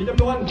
1년 동안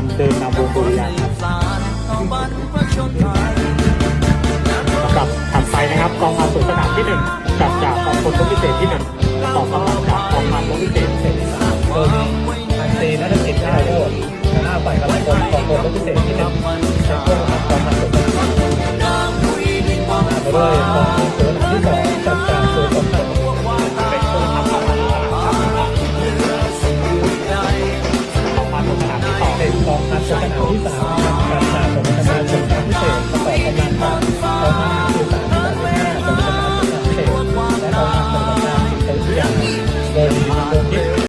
อนเดินนำวงดุริยาครับกับถัดไปนะครับกองอาสวนสนามที่หนึ่งจับจากกองพลรบพิเศษที่หนึ่งต่อกำลัจากกองพันรบพิเศษเสร็จโดยมีพันตรีนัทกิจนาโรธหัวหน้าฝ่ายกำลังคนกองพลรบพิเศษที่หนึ่งเป็นกองพันรบพิเศษด้วยกองพลรบพิเศษที่สอ